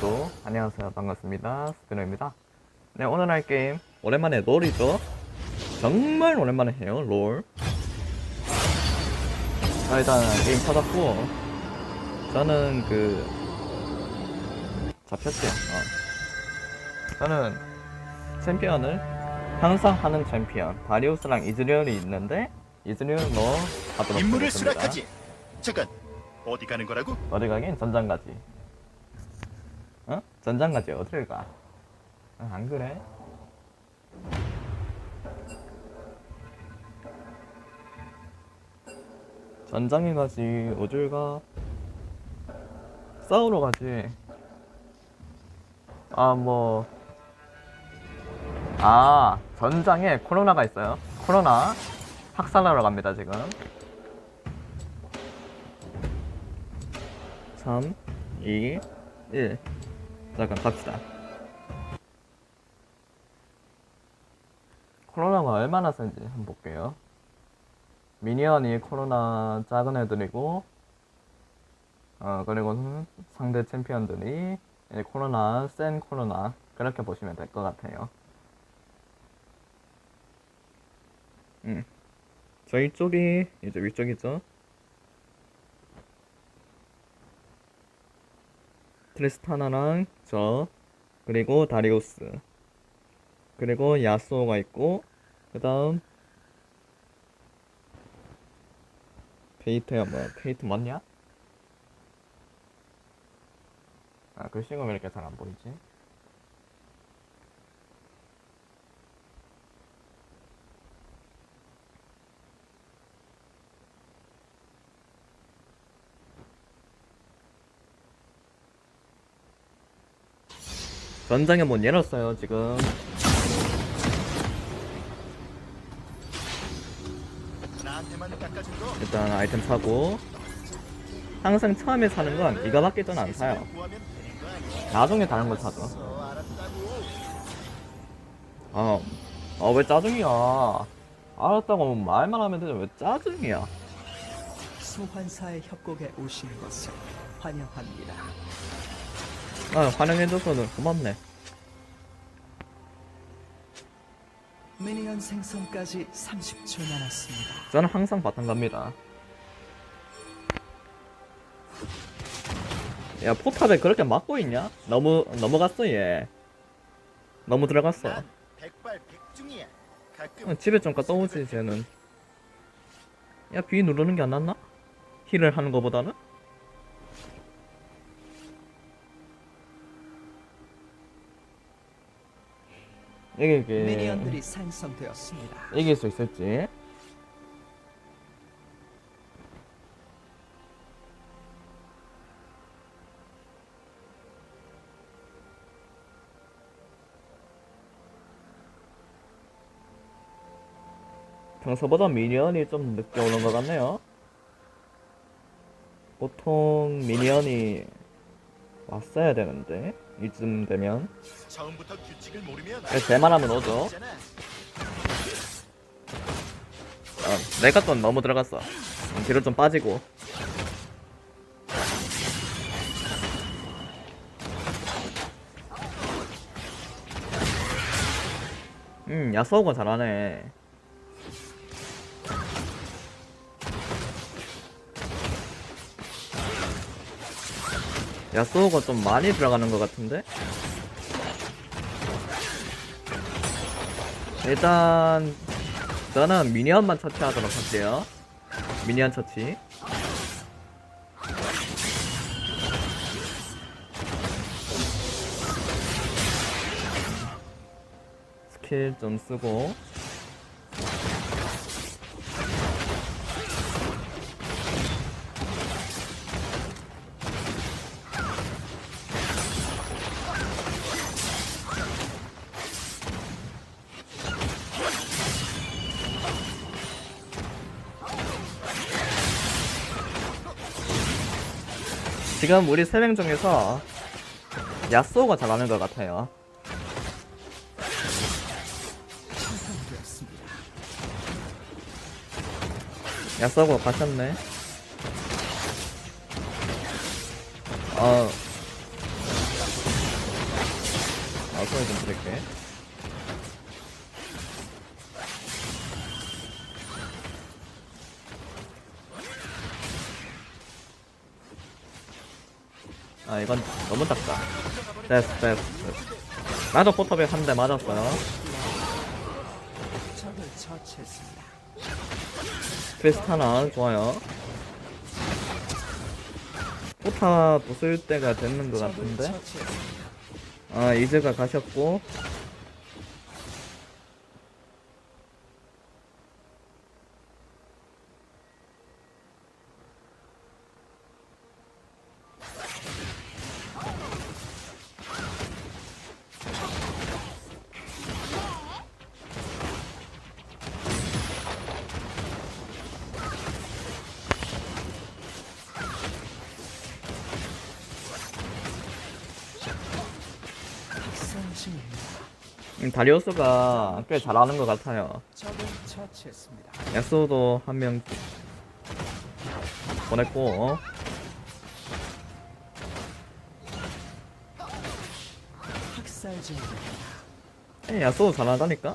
모두 안녕하세요. 반갑습니다. 스피너입니다. 네, 오늘 할 게임 오랜만에 롤이죠. 정말 오랜만에 해요, 롤. 자, 일단 게임 찾았고 저는 그 잡혔지. 어. 저는 챔피언을 항상 하는 챔피언 다리우스랑 이즈리얼이 있는데 이즈리얼로 하도록 임무를 하겠습니다. 수락하지. 잠깐 어디 가는 거라고? 어디 가긴 전장 가지. 어? 전장 가지 어딜 가? 어, 안 그래? 전장에 가지 어딜 가? 싸우러 가지. 아 뭐. 아 전장에 코로나가 있어요. 코로나 학살하러 갑니다 지금. 3, 2, 1. 잠깐 갑시다. 코로나가 얼마나 센지 한번 볼게요. 미니언이 코로나 작은 애들이고, 어, 그리고 상대 챔피언들이 코로나, 센 코로나, 그렇게 보시면 될 것 같아요. 음. 저희 쪽이 이제 위쪽이죠. 트리스타나랑 저 그리고 다리우스 그리고 야스오가 있고 그 다음 페이트야 뭐야 페이트 맞냐? 아 글씨가 왜 이렇게 잘 안 보이지? 전장에 못 열었어요 지금. 일단 아이템 사고 항상 처음에 사는 건 이거밖에 전 안 사요? 나중에 다른 걸 사죠 어, 알았다고. 어, 어, 왜 짜증이야? 알았다고 하면 말만 하면 되지, 왜 짜증이야? 소환사의 협곡에 오신 것을 환영합니다. 아, 환영해줘서 는 고맙네. 미니언 생성까지 30초 남았습니다. 저는 항상 바탕 갑니다. 야, 포탑에 그렇게 막고 있냐? 너무, 넘어갔어, 얘. 너무 들어갔어. 난 백발 백중이야. 가끔 어, 집에 좀 갔다 오지, 쟤는. 야, B 누르는 게 안 낫나? 힐을 하는 거보다는? 이게, 이게. 미니언들이 생성되었습니다. 이길 수 있을지. 평소보다 미니언이 좀 늦게 오는 것 같네요. 보통 미니언이 왔어야 되는데 이쯤 되면 처음부터 규칙을 모르면 그래서 제 말하면 오죠. 어, 내가 건 너무 들어갔어. 음, 뒤로 좀 빠지고. 음, 야스오가 잘하네. 야스오가 좀 많이 들어가는 것 같은데? 일단 저는 미니언만 처치하도록 할게요. 미니언 처치. 스킬 좀 쓰고. 지금 우리 세 명 중에서 야쏘가 잘하는 것 같아요. 야쏘고 가셨네. 어. 아, 소리 좀 드릴게. 아 이건 너무 작다. 됐어 됐어. 나도 포탑에 한대 맞았어요. 하나 좋아요. 포탑 부술 때가 됐는 것 같은데. 아 이즈가 가셨고 음, 다리우스가 꽤 잘하는 것 같아요. 야스오도 한 명 보냈고. 에, 야스오 잘하다니까?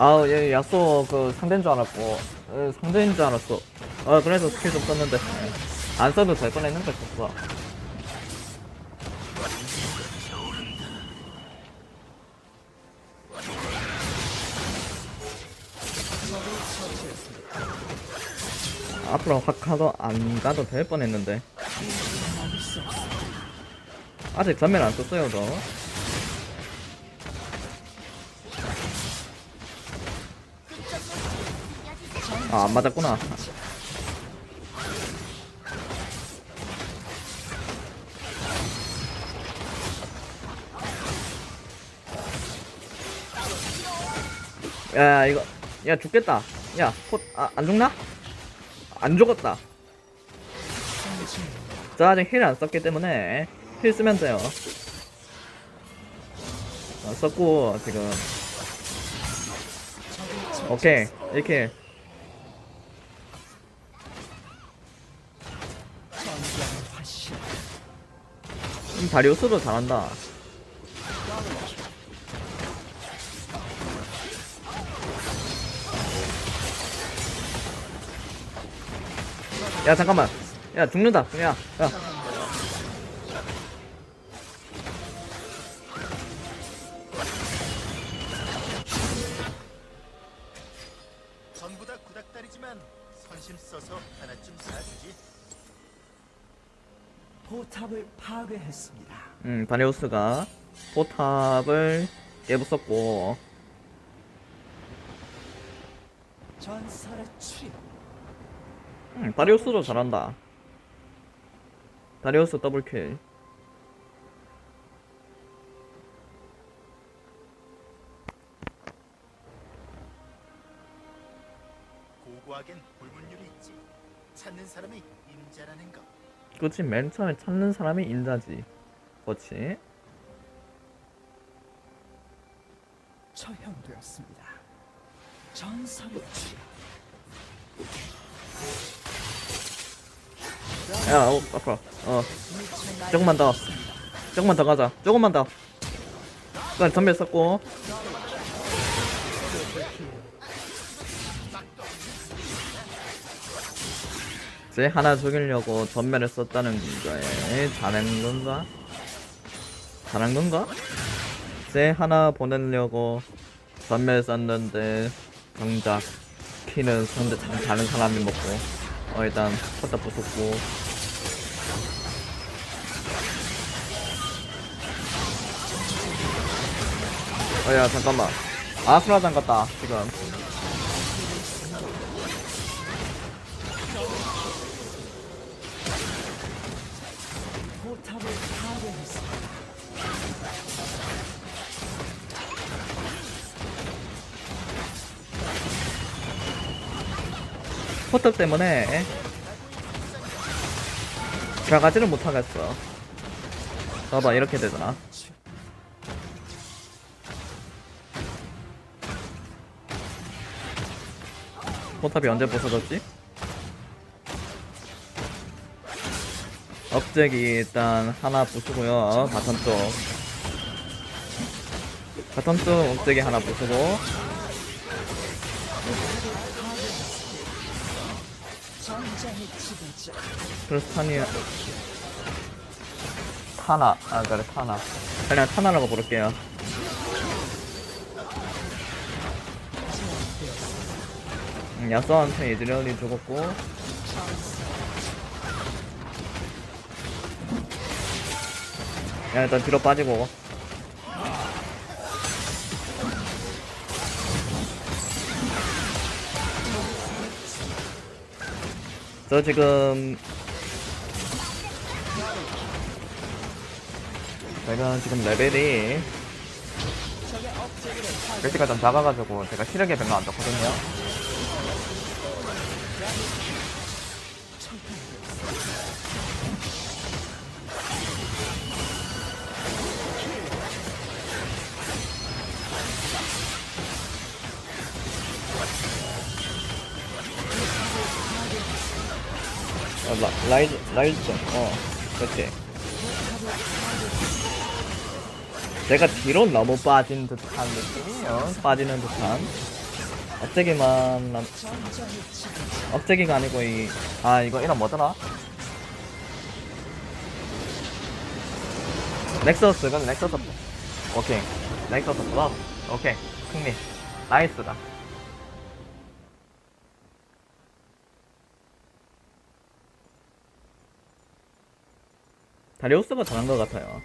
아우 얘 야스오 그 상대인 줄 알았고 에, 상대인 줄 알았어 아 그래서 스킬 좀 썼는데 에, 안 써도 될 뻔했는데 처치했습니다. 앞으로 확 가도 안 가도 될 뻔했는데. 아직 전면 안 썼어요 너 아, 안 맞았구나. 야, 이거, 야, 죽겠다. 야, 콧, 아, 안 죽나? 안 죽었다. 저 아직 힐 안 썼기 때문에 힐 쓰면 돼요. 어, 썼고, 지금. 오케이, 이렇게. 음, 다리우스도 잘한다. 야, 잠깐만. 야, 죽는다. 야, 야. 파괴했습니다. 음, 다리우스가 포탑을 깨부쉈고, 전설의 출입. 음, 다리우스도 잘한다. 다리우스 더블킬. 고고하겐 불문율이 있지. 찾는 사람이 임자라는 거. 그치, 맨 처음에 찾는 사람이 인자지. 그렇지. 처형되었습니다. 전설의 출입. 야, 어, 앞으로. 어, 조금만 더. 조금만 더 가자. 조금만 더. 일단 전멸 썼고. 이제 하나 죽이려고 전멸을 썼다는 거에 잘한 건가? 잘한 건가? 이제 하나 보내려고 전멸 썼는데 정작 키는 상대 다른 사람이 먹고 어 일단 포탑 부쉈고 어야 잠깐만 아수라 잠갔다 지금 포탑 때문에 들어가지를 못하겠어. 봐봐 이렇게 되잖아. 포탑이 언제 부서졌지? 억제기 일단 하나 부수고요. 바텀 쪽. 바텀 쪽 억제기 하나 부수고 크리스타니아 타나. 아 그래 타나. 그냥 타나라고 부를게요. 음, 야스한테 이드리언이 죽었고. 야 일단 뒤로 빠지고 저 지금 제가 지금 레벨이 글씨가 좀 작아가지고 제가 시력에 별로 안 좋거든요 어, 라, 라이즈, 라이즈, 어, 그렇지. 내가 뒤로 너무 빠진 듯한 느낌이요. 빠지는 듯한. 전장의 지배자. 억제기가 아니고 이, 아, 이거 이름 뭐더라? 넥서스, 이건 넥서스. 오케이. 넥서스 플러스. 오케이. 승리. 나이스다. 다리우스가 잘한 것 같아요.